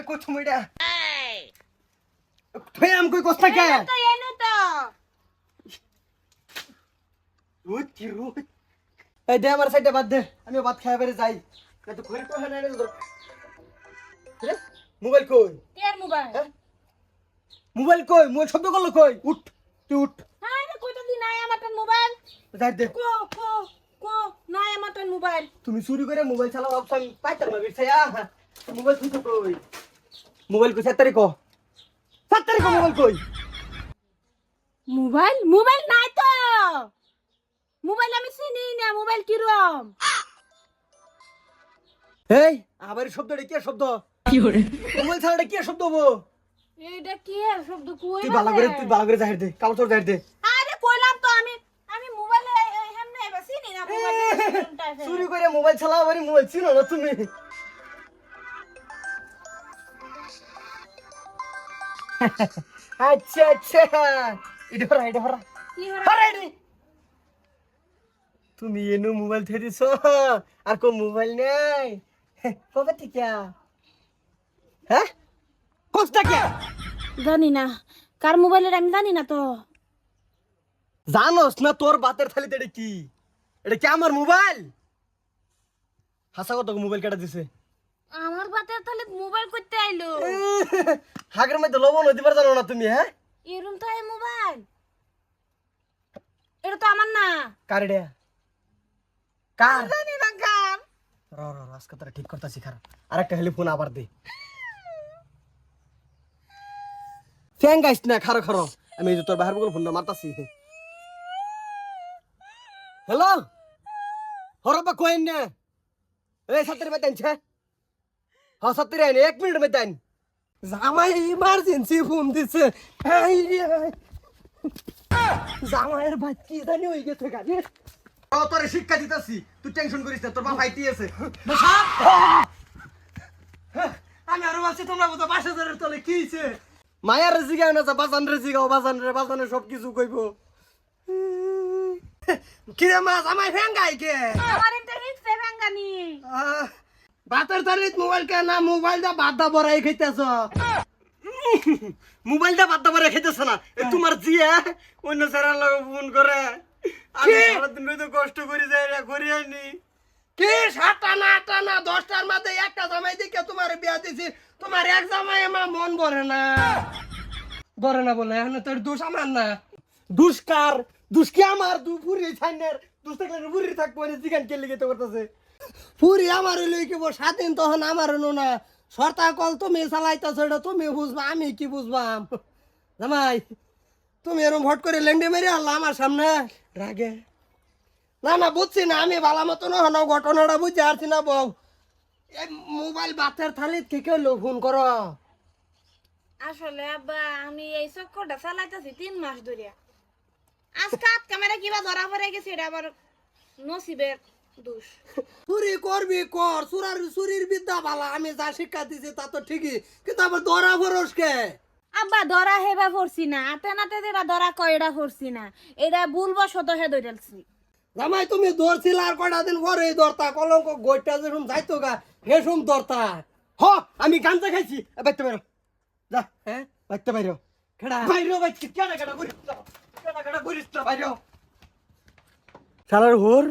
এ কই তুমি এটা? তুই আম কই কষ্ট কে তো এনো তো। কি রোজ। এই দে আমার সাইডে বাদ দে আমি ভাত খাই বেরে যাই। না তো ঘরে তো হয় না রে রে, মোবাইল কই? কের মোবাইল? হ্যাঁ? মোবাইল কই? মোবাইল শব্দ করল কই? উঠ তুই উঠ। হ্যাঁ রে কইটা দি নাই আমার মোবাইল। যাই দে। কো কো কো নাই আমার মোবাইল। তুমি চুরি করে মোবাইল চালাও ভাবছ আমি পাইতাম না বিছায়া মোবাইল তুই তো কই? মোবাইল কই? সাত তারিখ ক। সাত তারিখ মোবাইল কই? মোবাইল? মোবাইল নাই তো। মোবাইল আমি চিনি না মোবাইল কিরম? এই আবার শব্দটা কি শব্দ? কি করে মোবাইল ছাড়াটা কি শব্দ হব? এইটা কি শব্দ? কই তুই ভালো করে তুই ভালো করে জাহির দে কাপড় চোর জাহির দে। আরে কইলাম তো আমি আমি মোবাইলে হেমনে এবার চিনি না মোবাইল চুরি করে মোবাইল চালাও আবার মোবাইল চিনো না তুমি? আচ্ছা আচ্ছা। এটা হরা এটা হরা হরা এটা। তুমি এনু মোবাইল থেকে দিছ আর কো মোবাইল নেই। কবে থেকে? হ্যাঁ? কষ্ট কে জানি না। কার মোবাইলের আমি জানি না তো। জানোস না তোর বাতের থালিতে এটা কি? এটা কি আমার মোবাইল? হাসা কত মোবাইল কেটে দিছে? আমার বাতের তাহলে মোবাইল করতে আইলো। হাগের মধ্যে লবণ হইতে পারে জানো না তুমি হ্যাঁ? এরম তো এই মোবাইল। এটা তো আমার না। কার এটা? কার? জানি না কার। র র র, আজকে তারা ঠিক করতেছি খারাপ আরেকটা হেলি ফোন আবার দে। ফ্যান গাইস না খারো খারো। আমি এই যে তোর বাহির বগল ফোনটা মারতাছি। হ্যালো? হরবা কোয়েন না। এই সত্তর বেতান হ্যাঁ আইন এক মিনিট বেতান জামাই ইমার্জেন্সি ফোন দিছে। জামাইয়ের ভাই কি জানি ওই গেছে গাড়ি ও তোরে শিক্ষা দিতাছি তুই টেনশন করিস না তোর বাপ আইটি আছে। আমি আরও বলছি তোমরা বুঝো পাঁচ হাজারের তলে কি হইছে? মায়ার জিগাও না বাজান রে জিগাও বাজান রে বাজানে সব কিছু কইব। কিরে মাছ আমায় ফেঙ্গাই কে? আমার এটা রিক্সে ভাঙ্গানি আহ, বাতের তারিখ মোবাইল কে না মোবাইল দা বাদ দা বড়াই খাইতেছ। মোবাইল দা বাদ দা বড়াই খাইতেছ না। তোমার জিয়া অন্য স্যারের লগে ফোন করে। আমি সারাদিন রইতে কষ্ট করি যাই রে করি আইনি। কি? সাতটা না আটটা না দশটার মধ্যে একটা জামাই দেখে তোমার বিয়া দিছি। তোমার এক জামাই আমার মন ভরে না। ভরে না বলে এখন তোর দোষ আমার না। দুষ্কার দুষ্কি আমার? দু পুরি ছাইনের দুষ থাকলে পুরি থাকব না জিগান কে লিখে তো করতেছে। পুরি আমার স্বাধীন তখন আমার নো না। সরতা কল তুমি চালাইতেছ এটা তুমি বুঝবা আমি কি বুঝবাম? জামাই তুমি এরকম ভট করে লেন্ডে মেরে আল্লাহ আমার সামনে। রাগে? না না বুঝছি না আমি ভালো মতো না ঘটনাটা বুঝতে পারছি না বউ। এই মোবাইল বাতের থালিত কে কে লো ফোন করো। আসলে আব্বা আমি এই চক্করটা চালাইতেছি তিন মাস ধরিয়া। আজকে কিবা ধরা পড়ে গেছে এটা আবার নসিবের দোষ। চুরি করবি কর চুরার চুরির বিদ্যা ভালো আমি যা শিক্ষা দিছি তা তো ঠিকই কিন্তু আবার ধরা ফরস কে? আব্বা ধরা হেবা পড়ছি না আতে নাতে যেটা ধরা পড়ছি না। এটা ভুলবো শত হে ধরেছি জামাই তুমি ধরছিল আর কয়টা দিন পরে ধরতা কলঙ্ক গইটা যেরকম যাইতো গা হেসুম ধরতা হ আমি গাঞ্জা খাইছি। বাইতে বাইরো যা হ্যাঁ বাইতে বাইরো কেডা? বাইরো বাইতে কেডা কেডা করিস কেডা কেডা করিস বাইরো শালার হোর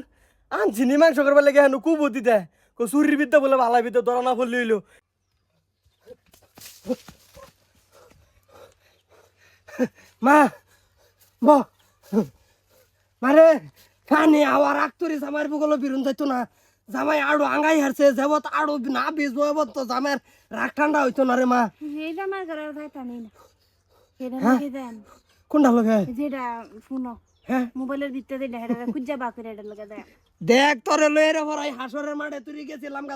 আনছি নি মাংস করবার লাগে হেন কুবুতি দে কো চুরির বিদ্যা বলে ভালা বিদ্যা ধরা না ফেললে হইল। মা ব। মারে কানে আওয়ার আক্তরি জামাইর বুগলো বিরুন যাইতো না। জামাই আড়ো আঙ্গাই হারছে যাবত আড়ো না বীজবো এবার তো জামাইয়ের রাগ ঠান্ডা হইতো না রে মা। নেই না। হ্যাঁ? কোনটা লগে? যেটা শুনো হ্যাঁ? মোবাইলের ভিতরে এটা এটা খুঁজা বাকুরে এটা লগে দেয় দেখ তোরে লয়ে রে ভরাই হাসরের মাঠে তুই গেছিলাম গা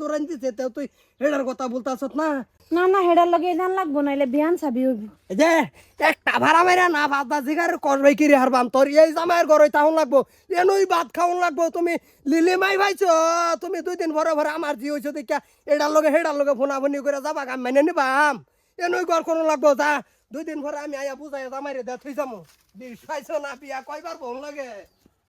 দৌড়ান দিছে তেও তুই এটার কথা না? না না হেডার লগে লাগবো নাইলে বিয়ান চাবি হইব। যে একটা ভাড়া মেরা না ভাত জিগার করবে কি রে হারবাম? তোর এই জামাইয়ের ঘরে তাহন লাগবো। এনই ভাত খাওন লাগবো তুমি লিলি মাই ভাইছো তুমি দুই দিন ভরে ভরে আমার জি হইছো দেখা এটার লগে হেডার লগে ফোনা ফোনি করে যাবা গাম মেনে নিবাম। এনই ঘর কোনো লাগবো যা। দুই দিন পরে আমি আয়া বুঝাই জামাইরে দে থই যামু। বিষ পাইছো না বিয়া কয়বার বোন লাগে।